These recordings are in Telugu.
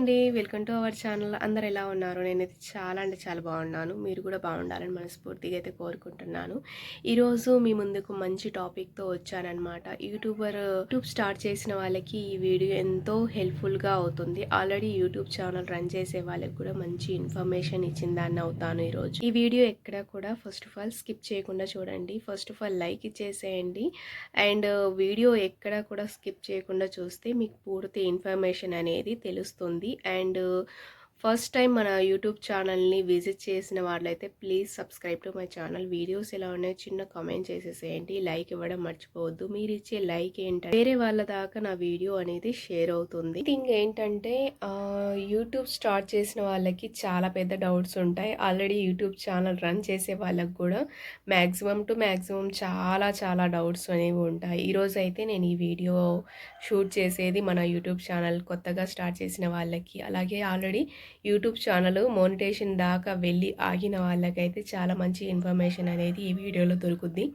అండి. Welcome to our channel. అందరు ఎలా ఉన్నారు? నేనైతే చాలా అంటే చాలా బాగున్నాను. మీరు కూడా బాగుండాలని మనస్ఫూర్తిగా అయితే కోరుకుంటున్నాను. ఈరోజు మీ ముందుకు మంచి టాపిక్తో వచ్చానమాట యూట్యూబర్ యూట్యూబ్ స్టార్ట్ చేసిన వాళ్ళకి ఈ వీడియో ఎంతో హెల్ప్ఫుల్గా అవుతుంది. ఆల్రెడీ యూట్యూబ్ ఛానల్ రన్ చేసే వాళ్ళకి కూడా మంచి ఇన్ఫర్మేషన్ ఇచ్చిందాన్ని అవుతాను ఈరోజు. ఈ వీడియో ఎక్కడ కూడా ఫస్ట్ ఆఫ్ ఆల్ స్కిప్ చేయకుండా చూడండి. ఫస్ట్ ఆఫ్ ఆల్ లైక్ ఇచ్చేసేయండి అండ్ వీడియో ఎక్కడ కూడా స్కిప్ చేయకుండా చూస్తే మీకు పూర్తి ఇన్ఫర్మేషన్ అనేది తెలుస్తుంది. అండ్ ఫస్ట్ టైం మన యూట్యూబ్ ఛానల్ని విజిట్ చేసిన వాళ్ళైతే please subscribe to my channel. Videos ఎలా ఉన్నాయో చిన్న కామెంట్ చేసేసేయండి. లైక్ ఇవ్వడం మర్చిపోవద్దు. మీరు ఇచ్చే లైక్ ఏంటంటే వేరే వాళ్ళ దాకా నా వీడియో అనేది షేర్ అవుతుంది. థింగ్ ఏంటంటే యూట్యూబ్ స్టార్ట్ చేసిన వాళ్ళకి చాలా పెద్ద డౌట్స్ ఉంటాయి. ఆల్రెడీ యూట్యూబ్ ఛానల్ రన్ చేసే వాళ్ళకి కూడా మ్యాక్సిమం టు మ్యాక్సిమం చాలా చాలా డౌట్స్ అనేవి ఉంటాయి. ఈరోజు అయితే నేను ఈ వీడియో షూట్ చేసేది మన యూట్యూబ్ ఛానల్ కొత్తగా స్టార్ట్ చేసిన వాళ్ళకి. అలాగే ఆల్రెడీ యూట్యూబ్ ఛానల్ మోనిటేషన్ దాకా వెళ్ళి ఆగిన వాళ్ళకైతే చాలా మంచి ఇన్ఫర్మేషన్ అనేది ఈ వీడియోలో దొరుకుద్ది.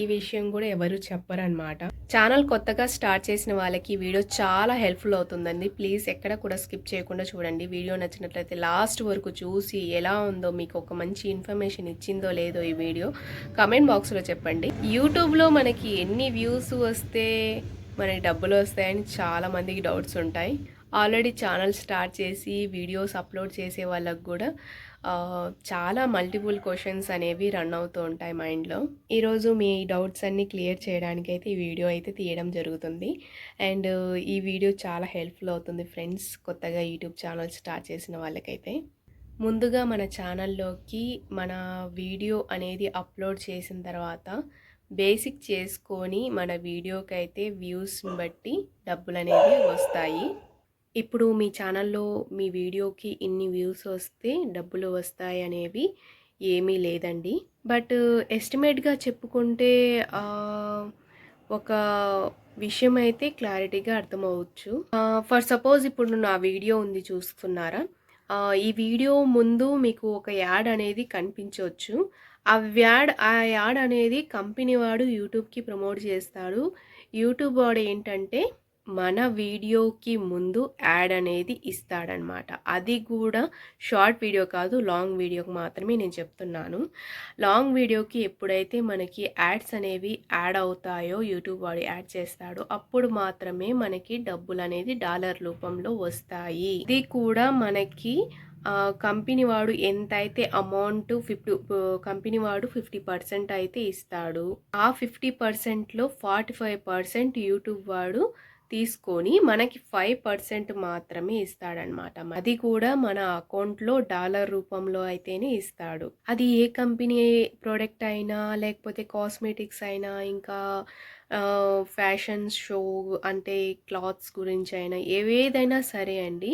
ఈ విషయం కూడా ఎవరు చెప్పరనమాట ఛానల్ కొత్తగా స్టార్ట్ చేసిన వాళ్ళకి వీడియో చాలా హెల్ప్ఫుల్ అవుతుందండి. ప్లీజ్ ఎక్కడ కూడా స్కిప్ చేయకుండా చూడండి. వీడియో నచ్చినట్లయితే లాస్ట్ వరకు చూసి ఎలా ఉందో మీకు ఒక మంచి ఇన్ఫర్మేషన్ ఇచ్చిందో లేదో ఈ వీడియో కమెంట్ బాక్స్లో చెప్పండి. యూట్యూబ్లో మనకి ఎన్ని వ్యూస్ వస్తే మనకి డబ్బులు వస్తాయని చాలా మందికి డౌట్స్ ఉంటాయి. ఆల్రెడీ ఛానల్ స్టార్ట్ చేసి వీడియోస్ అప్లోడ్ చేసే వాళ్ళకు కూడా చాలా మల్టిపుల్ క్వశ్చన్స్ అనేవి రన్ అవుతూ ఉంటాయి మైండ్లో. ఈరోజు మీ డౌట్స్ అన్నీ క్లియర్ చేయడానికి అయితే ఈ వీడియో అయితే తీయడం జరుగుతుంది. అండ్ ఈ వీడియో చాలా హెల్ప్ఫుల్ అవుతుంది ఫ్రెండ్స్ కొత్తగా యూట్యూబ్ ఛానల్ స్టార్ట్ చేసిన వాళ్ళకైతే. ముందుగా మన ఛానల్లోకి మన వీడియో అనేది అప్లోడ్ చేసిన తర్వాత బేసిక్ చేసుకొని మన వీడియోకి అయితే వ్యూస్ని బట్టి డబ్బులు అనేవి వస్తాయి. ఇప్పుడు మీ ఛానల్లో మీ వీడియోకి ఇన్ని వ్యూస్ వస్తే డబ్బులు వస్తాయి అనేవి ఏమీ లేదండి. బట్ ఎస్టిమేట్గా చెప్పుకుంటే ఒక విషయం అయితే క్లారిటీగా అర్థమవచ్చు ఫర్ సపోజ్ ఇప్పుడు నా వీడియో ఉంది చూస్తున్నారా? ఈ వీడియో ముందు మీకు ఒక యాడ్ అనేది కనిపించవచ్చు. ఆ యాడ్ ఆ యాడ్ అనేది కంపెనీ వాడు యూట్యూబ్కి ప్రమోట్ చేస్తాడు. యూట్యూబ్ వాడు ఏంటంటే మన వీడియోకి ముందు యాడ్ అనేది ఇస్తాడనమాట. అది కూడా షార్ట్ వీడియో కాదు లాంగ్ వీడియోకి మాత్రమే నేను చెప్తున్నాను. లాంగ్ వీడియోకి ఎప్పుడైతే మనకి యాడ్స్ అనేవి యాడ్ అవుతాయో యూట్యూబ్ వాడు యాడ్ చేస్తాడో అప్పుడు మాత్రమే మనకి డబ్బులు అనేది డాలర్ రూపంలో వస్తాయి. ఇది కూడా మనకి కంపెనీ వాడు ఎంత అయితే అమౌంట్ ఫిఫ్టీ కంపెనీ వాడు ఫిఫ్టీ పర్సెంట్ అయితే ఇస్తాడు. ఆ ఫిఫ్టీ పర్సెంట్లో ఫార్టీ ఫైవ్ పర్సెంట్ యూట్యూబ్ వాడు తీసుకొని మనకి ఫైవ్ పర్సెంట్ మాత్రమే ఇస్తాడనమాట అది కూడా మన అకౌంట్లో డాలర్ రూపంలో అయితేనే ఇస్తాడు. అది ఏ కంపెనీ ప్రోడక్ట్ అయినా లేకపోతే కాస్మెటిక్స్ అయినా ఇంకా ఫ్యాషన్ షో అంటే క్లాత్స్ గురించి అయినా ఏవేదైనా సరే అండి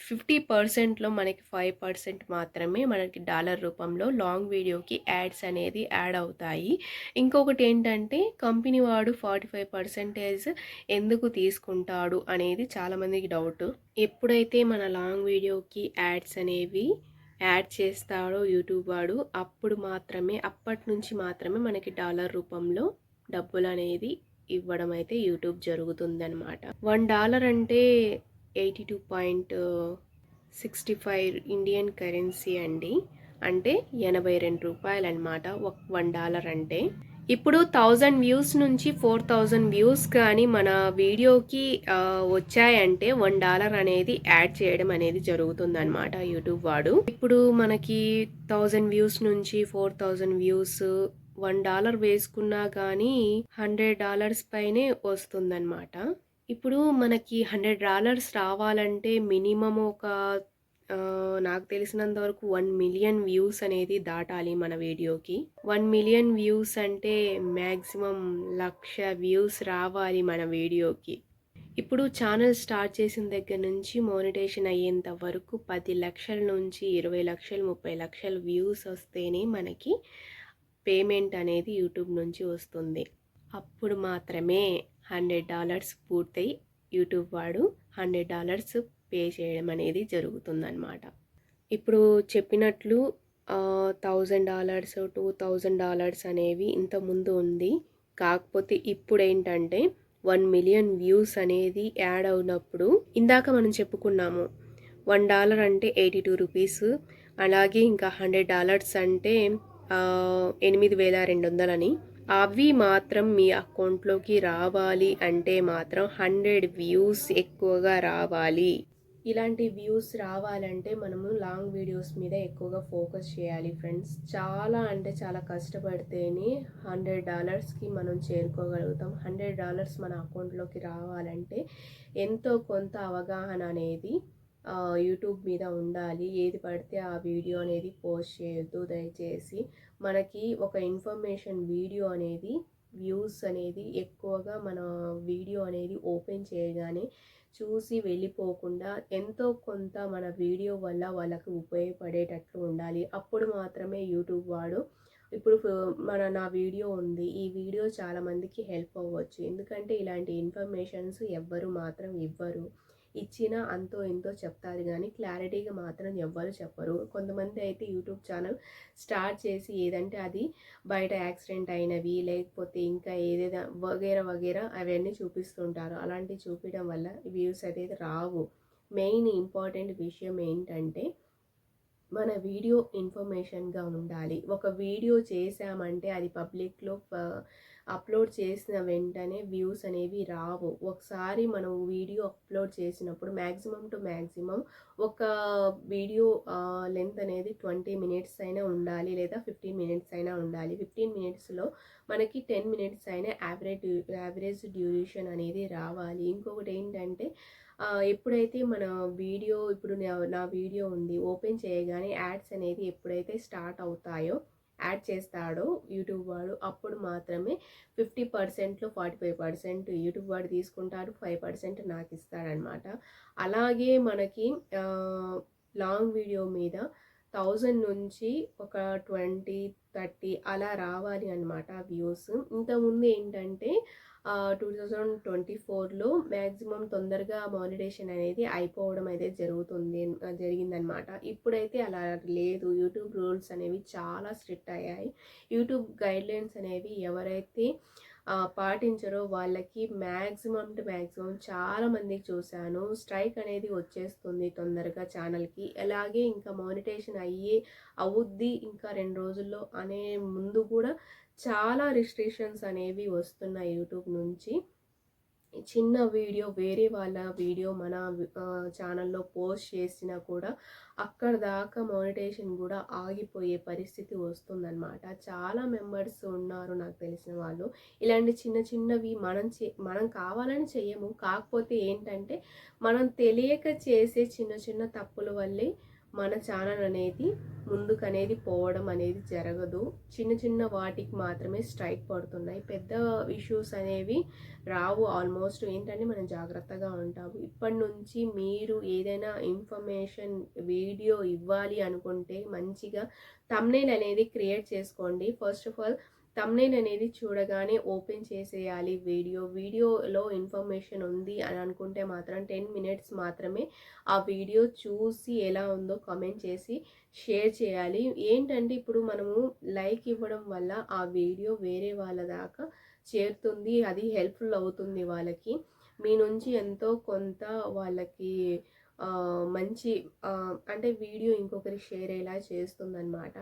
ఫిఫ్టీ పర్సెంట్లో మనకి ఫైవ్ పర్సెంట్ మాత్రమే మనకి డాలర్ రూపంలో లాంగ్ వీడియోకి యాడ్స్ అనేది యాడ్ అవుతాయి. ఇంకొకటి ఏంటంటే కంపెనీ వాడు ఫార్టీ ఫైవ్ పర్సెంటేజ్ ఎందుకు తీసుకుంటాడు అనేది చాలామందికి డౌట్. ఎప్పుడైతే మన లాంగ్ వీడియోకి యాడ్స్ అనేవి యాడ్ చేస్తాడో యూట్యూబ్ వాడు అప్పుడు మాత్రమే అప్పటి నుంచి మాత్రమే మనకి డాలర్ రూపంలో డబ్బులు అనేది ఇవ్వడం అయితే యూట్యూబ్ జరుగుతుందనమాట వన్ డాలర్ అంటే eighty two point sixty five Indian currency అండి. అంటే ఎనభై రెండు రూపాయలు అనమాట ఒక వన్ డాలర్ అంటే. ఇప్పుడు థౌజండ్ వ్యూస్ నుంచి ఫోర్ థౌజండ్ వ్యూస్ కానీ మన వీడియోకి వచ్చాయంటే వన్ డాలర్ అనేది యాడ్ చేయడం అనేది జరుగుతుందనమాట యూట్యూబ్ వాడు. ఇప్పుడు మనకి థౌజండ్ వ్యూస్ నుంచి four thousand views one dollar వేసుకున్నా కానీ హండ్రెడ్ డాలర్స్ పైనే వస్తుందన్నమాట. ఇప్పుడు మనకి హండ్రెడ్ డాలర్స్ రావాలంటే మినిమం ఒక నాకు తెలిసినంత వరకు వన్ మిలియన్ వ్యూస్ అనేది దాటాలి మన వీడియోకి. వన్ మిలియన్ వ్యూస్ అంటే మ్యాక్సిమం లక్ష వ్యూస్ రావాలి మన వీడియోకి. ఇప్పుడు ఛానల్ స్టార్ట్ చేసిన దగ్గర నుంచి మోనిటేషన్ అయ్యేంత వరకు పది లక్షల నుంచి ఇరవై లక్షలు ముప్పై లక్షల వ్యూస్ వస్తేనే మనకి పేమెంట్ అనేది యూట్యూబ్ నుంచి వస్తుంది. అప్పుడు మాత్రమే హండ్రెడ్ డాలర్స్ పూర్తయి యూట్యూబ్ వాడు హండ్రెడ్ డాలర్స్ పే చేయడం అనేది జరుగుతుందన్నమాట. ఇప్పుడు చెప్పినట్లు thousand dollars two thousand dollars అనేవి ఇంతకుముందు ముందు ఉంది. కాకపోతే ఇప్పుడు ఏంటంటే వన్ మిలియన్ వ్యూస్ అనేది యాడ్ అవునప్పుడు ఇందాక మనం చెప్పుకున్నాము వన్ డాలర్ అంటే ఎయిటీ టూ రూపీస్ అలాగే ఇంకా హండ్రెడ్ డాలర్స్ అంటే ఎనిమిది వేల రెండు వందలని. అవి మాత్రం మీ అకౌంట్లోకి రావాలి అంటే మాత్రం హండ్రెడ్ వ్యూస్ ఎక్కువగా రావాలి. ఇలాంటి వ్యూస్ రావాలంటే మనము లాంగ్ వీడియోస్ మీద ఎక్కువగా ఫోకస్ చేయాలి ఫ్రెండ్స్. చాలా అంటే చాలా కష్టపడితేనే హండ్రెడ్ డాలర్స్కి మనం చేరుకోగలుగుతాం. హండ్రెడ్ డాలర్స్ మన అకౌంట్లోకి రావాలంటే ఎంతో కొంత అవగాహన అనేది యూట్యూబ్ మీద ఉండాలి. ఏది పడితే ఆ వీడియో అనేది పోస్ట్ చేయొద్దు. దయచేసి మనకి ఒక ఇన్ఫర్మేషన్ వీడియో అనేది వ్యూస్ అనేది ఎక్కువగా మన వీడియో అనేది ఓపెన్ చేయగానే చూసి వెళ్ళిపోకుండా ఎంతో కొంత మన వీడియో వల్ల వాళ్ళకి ఉపయోగపడేటట్లు ఉండాలి. అప్పుడు మాత్రమే యూట్యూబ్ వాడు. ఇప్పుడు మన నా వీడియో ఉంది. ఈ వీడియో చాలామందికి హెల్ప్ అవ్వచ్చు. ఎందుకంటే ఇలాంటి ఇన్ఫర్మేషన్స్ ఎవ్వరు మాత్రం ఇవ్వరు. ఇచ్చినా అంతో ఎంతో చెప్తారు కానీ క్లారిటీగా మాత్రం ఎవ్వరు చెప్పరు. కొంతమంది అయితే యూట్యూబ్ ఛానల్ స్టార్ట్ చేసి ఏదంటే అది బయట యాక్సిడెంట్ అయినవి లేకపోతే ఇంకా ఏదేదో వగేరా వగేరా అవన్నీ చూపిస్తుంటారు. అలాంటివి చూపించడం వల్ల వ్యూస్ అనేది రావు. మెయిన్ ఇంపార్టెంట్ విషయం ఏంటంటే మన వీడియో ఇన్ఫర్మేషన్గా ఉండాలి. ఒక వీడియో చేసామంటే అది పబ్లిక్లో అప్లోడ్ చేసిన వెంటనే వ్యూస్ అనేవి రావు. ఒకసారి మనం వీడియో అప్లోడ్ చేసినప్పుడు మ్యాక్సిమం టు మ్యాక్సిమం ఒక వీడియో లెంత్ అనేది ట్వంటీ మినిట్స్ అయినా ఉండాలి లేదా ఫిఫ్టీన్ మినిట్స్ అయినా ఉండాలి. ఫిఫ్టీన్ మినిట్స్లో మనకి టెన్ మినిట్స్ అయినా యావరేజ్ యావరేజ్ డ్యూరేషన్ అనేది రావాలి. ఇంకొకటి ఏంటంటే ఎప్పుడైతే మన వీడియో ఇప్పుడు నా నా వీడియో ఉంది ఓపెన్ చేయగానే యాడ్స్ అనేది ఎప్పుడైతే స్టార్ట్ అవుతాయో యాడ్ చేస్తాడో యూట్యూబ్ వాడు అప్పుడు మాత్రమే ఫిఫ్టీ పర్సెంట్లో ఫార్టీ ఫైవ్ పర్సెంట్ యూట్యూబ్ వాడు తీసుకుంటాడు ఫైవ్ పర్సెంట్ నాకు ఇస్తాడనమాట అలాగే మనకి లాంగ్ వీడియో మీద థౌజండ్ నుంచి ఒక ట్వంటీ థర్టీ అలా రావాలి అనమాట వ్యూస్. ఇంతకుముందు ఏంటంటే టూ థౌజండ్ ట్వంటీ ఫోర్లో మ్యాక్సిమం తొందరగా మానిటేషన్ అనేది అయిపోవడం అయితే జరుగుతుంది జరిగిందనమాట ఇప్పుడైతే అలా లేదు. యూట్యూబ్ రూల్స్ అనేవి చాలా స్ట్రిక్ట్ అయ్యాయి. యూట్యూబ్ గైడ్లైన్స్ అనేవి ఎవరైతే పాటించరో వాళ్ళకి మ్యాక్సిమం టు మ్యాక్సిమం చాలామందికి చూశాను. స్ట్రైక్ అనేది వచ్చేస్తుంది తొందరగా ఛానల్కి. అలాగే ఇంకా మానిటేషన్ అయ్యే అవుద్ది ఇంకా రెండు రోజుల్లో అనే ముందు కూడా చాలా రిస్ట్రిక్షన్స్ అనేవి వస్తున్నాయి యూట్యూబ్ నుంచి. చిన్న వీడియో వేరే వాళ్ళ వీడియో మన ఛానల్లో పోస్ట్ చేసినా కూడా అక్కడ దాకా మానిటేషన్ కూడా ఆగిపోయే పరిస్థితి వస్తుందన్నమాట. చాలా మెంబర్స్ ఉన్నారు నాకు తెలిసిన వాళ్ళు. ఇలాంటి చిన్న చిన్నవి మనం చే మనం కావాలని చెయ్యము కాకపోతే ఏంటంటే మనం తెలియక చేసే చిన్న చిన్న తప్పుల వల్లే మన ఛానల్ అనేది ముందుకు అనేది పోవడం అనేది జరగదు. చిన్న చిన్న వాటికి మాత్రమే స్ట్రైక్ పడుతున్నాయి. పెద్ద ఇష్యూస్ అనేవి రావు ఆల్మోస్ట్. ఏంటంటే మనం జాగ్రత్తగా ఉంటాము ఇప్పటి నుంచి మీరు ఏదైనా ఇన్ఫర్మేషన్ వీడియో ఇవ్వాలి అనుకుంటే మంచిగా తమ్నేల్ అనేది క్రియేట్ చేసుకోండి. ఫస్ట్ ఆఫ్ ఆల్ తమ్నేల్ అనేది చూడగానే ఓపెన్ చేసేయాలి వీడియో వీడియోలో ఇన్ఫర్మేషన్ ఉంది అని అనుకుంటే మాత్రం టెన్ మినిట్స్ మాత్రమే ఆ వీడియో చూసి ఎలా ఉందో కామెంట్ చేసి షేర్ చేయాలి. ఏంటంటే ఇప్పుడు మనము లైక్ ఇవ్వడం వల్ల ఆ వీడియో వేరే వాళ్ళ దాకా చేరుతుంది. అది హెల్ప్ఫుల్ అవుతుంది వాళ్ళకి. మీ నుంచి ఎంతో కొంత వాళ్ళకి మంచి అంటే వీడియో ఇంకొకరి షేర్ అయ్యేలా చేస్తుందన్నమాట.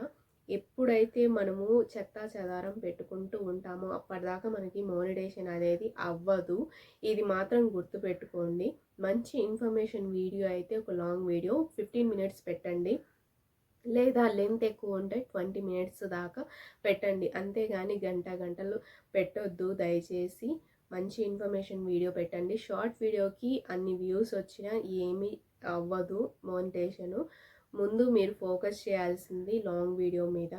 ఎప్పుడైతే మనము చెత్తా చెదారం పెట్టుకుంటూ ఉంటామో అప్పటిదాకా మనకి మోనిటేషన్ అనేది అవ్వదు. ఇది మాత్రం గుర్తుపెట్టుకోండి. మంచి ఇన్ఫర్మేషన్ వీడియో అయితే ఒక లాంగ్ వీడియో ఫిఫ్టీన్ మినిట్స్ పెట్టండి. లేదా లెంత్ ఎక్కువ ఉంటే ట్వంటీ మినిట్స్ దాకా పెట్టండి. అంతేగాని గంట గంటలు పెట్టొద్దు. దయచేసి మంచి ఇన్ఫర్మేషన్ వీడియో పెట్టండి. షార్ట్ వీడియోకి అన్ని వ్యూస్ వచ్చినా ఏమీ అవ్వదు మోనిటేషను ముందు మీరు ఫోకస్ చేయాల్సింది లాంగ్ వీడియో మీద.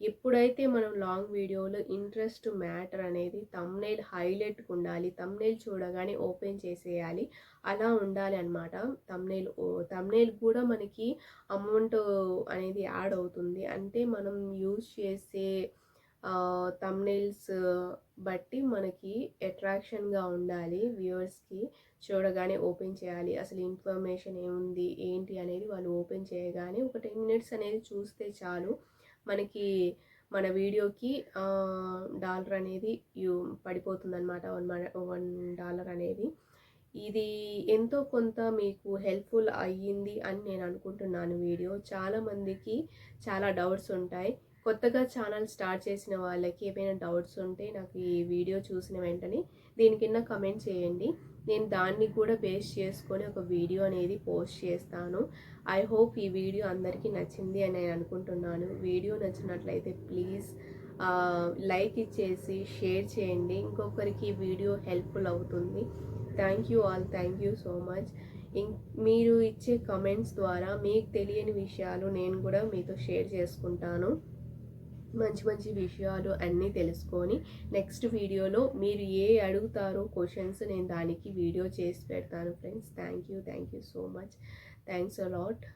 ఎప్పుడైతే మనం లాంగ్ వీడియోలో ఇంట్రెస్ట్ మ్యాటర్ అనేది తమ్నైల్ హైలైట్ ఉండాలి తమ్నైల్ చూడగానే ఓపెన్ చేసేయాలి అలా ఉండాలి అనమాట తమ్నైల్ తమ్నైల్ కూడా మనకి అమౌంట్ అనేది యాడ్ అవుతుంది. అంటే మనం యూజ్ చేసే తమ్నైల్స్ బట్టి మనకి అట్రాక్షన్గా ఉండాలి వ్యూవర్స్కి చూడగానే ఓపెన్ చేయాలి. అసలు ఇన్ఫర్మేషన్ ఏముంది? ఏంటి అనేది వాళ్ళు ఓపెన్ చేయగానే ఒక టెన్ మినిట్స్ అనేది చూస్తే చాలు. మనకి మన వీడియోకి డాలర్ అనేది యూ పడిపోతుందన్నమాట. వన్ వన్ డాలర్ అనేది. ఇది ఎంతో కొంత మీకు హెల్ప్ఫుల్ అయ్యింది అని నేను అనుకుంటున్నాను వీడియో. చాలామందికి చాలా డౌట్స్ ఉంటాయి. కొత్తగా ఛానల్ స్టార్ట్ చేసిన వాళ్ళకి ఏమైనా డౌట్స్ ఉంటే నాకు ఈ వీడియో చూసిన వెంటనే దీని కింద కమెంట్ చేయండి. నేను దాన్ని కూడా బేస్ చేసుకొని ఒక వీడియో అనేది పోస్ట్ చేస్తాను. ఐ హోప్ ఈ వీడియో అందరికీ నచ్చింది అని నేను అనుకుంటున్నాను. వీడియో నచ్చినట్లయితే ప్లీజ్ లైక్ ఇచ్చేసి షేర్ చేయండి. ఇంకొకరికి ఈ వీడియో హెల్ప్ఫుల్ అవుతుంది. Thank you all. Thank you so much. ఇం మీరు ఇచ్చే కమెంట్స్ ద్వారా మీకు తెలియని విషయాలు నేను కూడా మీతో షేర్ చేసుకుంటాను. మంచి మంచి విషయాలు అన్నీ తెలుసుకొని నెక్స్ట్ వీడియోలో మీరు ఏ అడుగుతారో క్వశ్చన్స్ నేను దానికి వీడియో చేసి పెడతాను friends thank you thank you so much thanks a lot